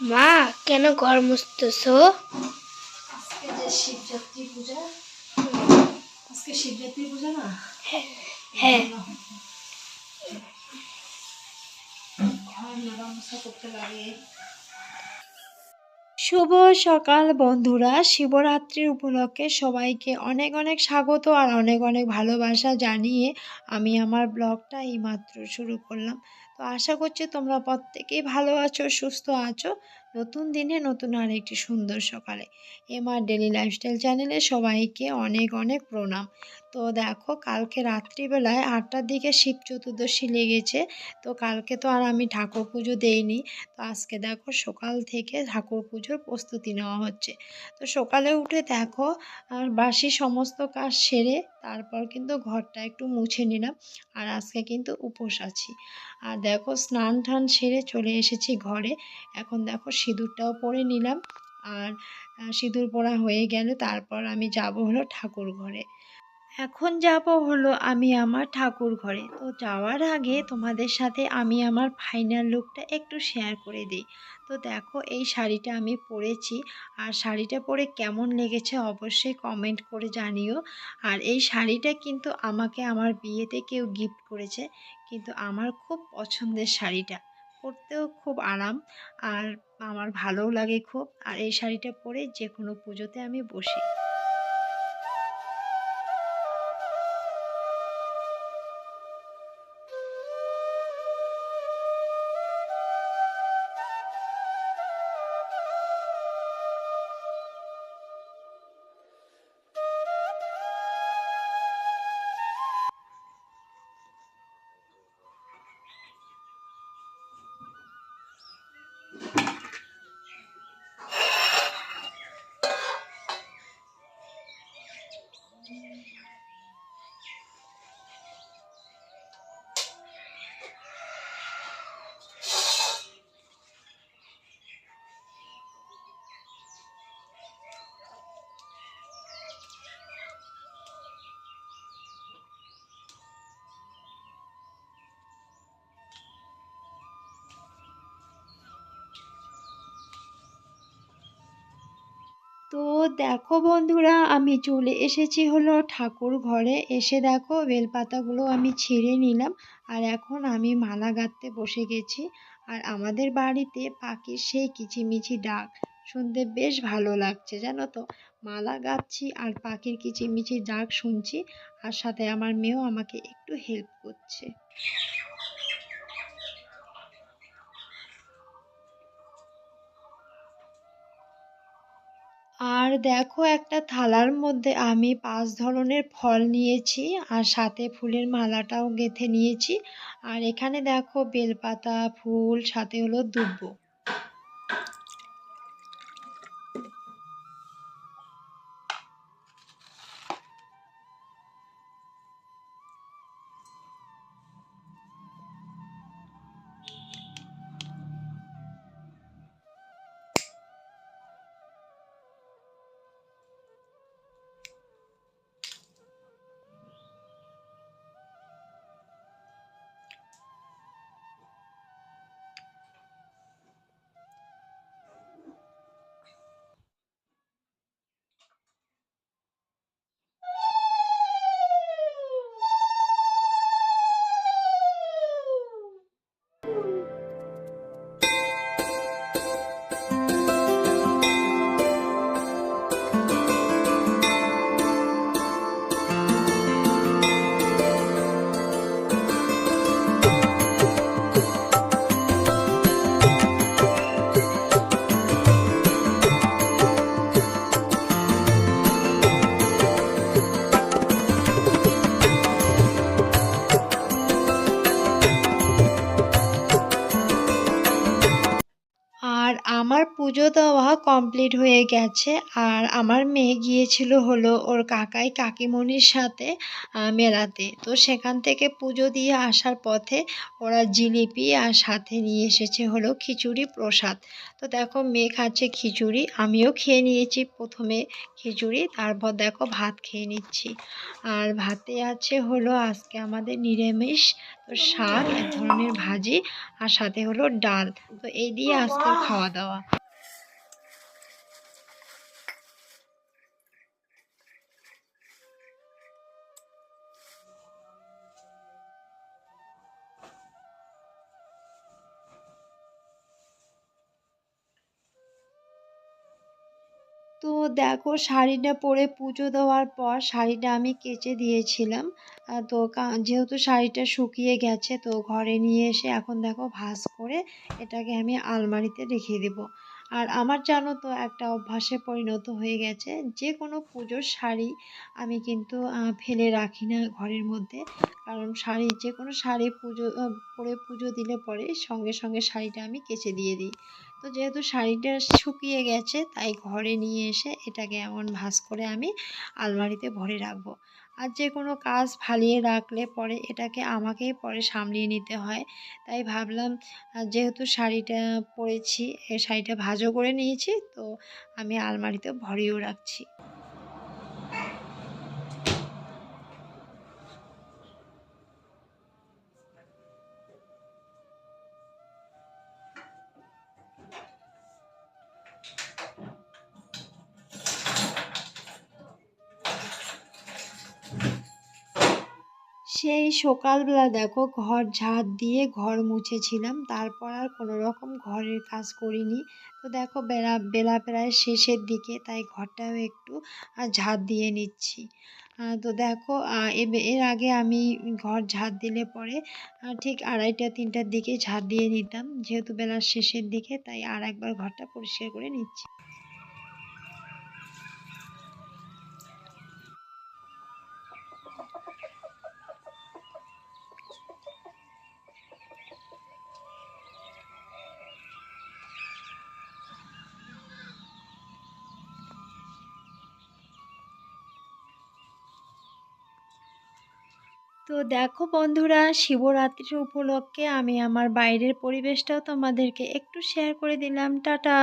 মা কেন ঘর মুছতেছো? আজকে যে শিবরাত্রি পূজা আজকে শিবরাত্রি পূজা না? হ্যাঁ করতে লাগে। শুভ সকাল বন্ধুরা। শিবরাত্রির উপলক্ষে সবাইকে অনেক অনেক স্বাগত আর অনেক অনেক ভালোবাসা জানিয়ে আমি আমার ব্লগটা এইমাত্র শুরু করলাম। তো আশা করছি তোমরা প্রত্যেকেই ভালো আছো, সুস্থ আছো। নতুন দিনে নতুন আর একটি সুন্দর সকালে। এমআর ডেলি লাইফস্টাইল চ্যানেলে সবাইকে অনেক অনেক প্রণাম। তো দেখো কালকে রাত্রিবেলায় আটটার দিকে শিব চতুর্দশী লেগেছে, তো কালকে তো আর আমি ঠাকুর পুজো দেইনি। তো আজকে দেখো সকাল থেকে ঠাকুর পুজোর প্রস্তুতি নেওয়া হচ্ছে। তো সকালে উঠে দেখো আর বাসি সমস্ত কাজ সেরে তারপর কিন্তু ঘরটা একটু মুছে নিলাম আর আজকে কিন্তু উপোস আছি। আর দেখো স্নান টান সেরে চলে এসেছি ঘরে। এখন দেখো সিঁদুরটাও পরে নিলাম আর সিঁদুর পরা হয়ে গেলে তারপর আমি যাব হলো ঠাকুর ঘরে। এখন যাব হলো আমি আমার ঠাকুর ঘরে। তো যাওয়ার আগে তোমাদের সাথে আমি আমার ফাইনাল লুকটা একটু শেয়ার করে দিই। তো দেখো এই শাড়িটা আমি পরেছি। আর শাড়িটা পরে কেমন লেগেছে অবশ্যই কমেন্ট করে জানিও। আর এই শাড়িটা কিন্তু আমাকে আমার বিয়েতে কেউ গিফট করেছে। কিন্তু আমার খুব পছন্দের শাড়িটা। পরতেও খুব আরাম। আর আমার ভালোও লাগে খুব। আর এই শাড়িটা পরে যে কোনো পুজোতে আমি বসি। তো দেখো বন্ধুরা, আমি চলে এসেছি হলো ঠাকুর ঘরে। এসে দেখো বেলপাতাগুলো আমি ছিঁড়ে নিলাম আর এখন আমি মালা গাঁথতে বসে গেছি। আর আমাদের বাড়িতে পাখির সেই কিচিমিচি ডাক শুনতে বেশ ভালো লাগছে, জানো তো? মালা গাঁথছি আর পাখির কিচিমিচি ডাক শুনছি, আর সাথে আমার মেয়েও আমাকে একটু হেল্প করছে। আর দেখো একটা থালার মধ্যে আমি পাঁচ ধরনের ফল নিয়েছি, আর সাথে ফুলের মালাটাও গেঁথে নিয়েছি। আর এখানে দেখো বেলপাতা, ফুল, সাথে হলো দুব্ব। আমার পুজো দেওয়া কমপ্লিট হয়ে গেছে আর আমার মেয়ে গিয়েছিল হলো ওর কাকাই কাকিমণির সাথে মেলাতে। তো সেখান থেকে পুজো দিয়ে আসার পথে ওরা জিলিপি আর সাথে নিয়ে এসেছে হলো খিচুড়ি প্রসাদ। তো দেখো মেয়ে খাচ্ছে খিচুড়ি, আমিও খেয়ে নিয়েছি প্রথমে খিচুড়ি, তারপর দেখো ভাত খেয়ে নিচ্ছি। আর ভাতে আছে হলো আজকে আমাদের নিরামিষ শাক এক ধরনের ভাজি আর সাথে হলো ডাল। তো এই দিয়ে আজকের খাওয়া দাওয়া। তো দেখো শাড়িটা পরে পুজো দেওয়ার পর শাড়িটা আমি কেচে দিয়েছিলাম। তো যেহেতু শাড়িটা শুকিয়ে গেছে, তো ঘরে নিয়ে এসে এখন দেখো ভাঁজ করে এটাকে আমি আলমারিতে রেখে দেবো। আর আমার জানো তো একটা অভ্যাসে পরিণত হয়ে গেছে যে কোনো পুজোর শাড়ি আমি কিন্তু ফেলে রাখি না ঘরের মধ্যে। কারণ শাড়ি যে কোনো শাড়ি পুজো পরে পুজো দিলে পরে সঙ্গে সঙ্গে শাড়িটা আমি কেচে দিয়ে দিই। তো যেহেতু শাড়িটা শুকিয়ে গেছে, তাই ঘরে নিয়ে এসে এটাকে এমন ভাঁজ করে আমি আলমারিতে ভরে রাখব। আর যে কোনো কাজ ফালিয়ে রাখলে পরে এটাকে আমাকেই পরে সামলিয়ে নিতে হয়। তাই ভাবলাম যেহেতু শাড়িটা পরেছি শাড়িটা ভাজও করে নিয়েছি, তো আমি আলমারিতে ভরেও রাখছি। সেই সকালবেলা দেখো ঘর ঝাড় দিয়ে ঘর মুছেছিলাম। তারপর আর কোনো রকম ঘরের কাজ করিনি। তো দেখো বেলা বেলা প্রায় শেষের দিকে, তাই ঘরটাও একটু ঝাড় দিয়ে নিচ্ছি। তো দেখো এর আগে আমি ঘর ঝাড় দিলে পরে ঠিক আড়াইটা, তিনটার দিকে ঝাড় দিয়ে নিতাম। যেহেতু বেলার শেষের দিকে, তাই আর একবার ঘরটা পরিষ্কার করে নিচ্ছি। তো দেখো বন্ধুরা শিবরাত্রির উপলক্ষে আমি আমার বাইরের পরিবেশটাও তোমাদেরকে একটু শেয়ার করে দিলাম। টাটা!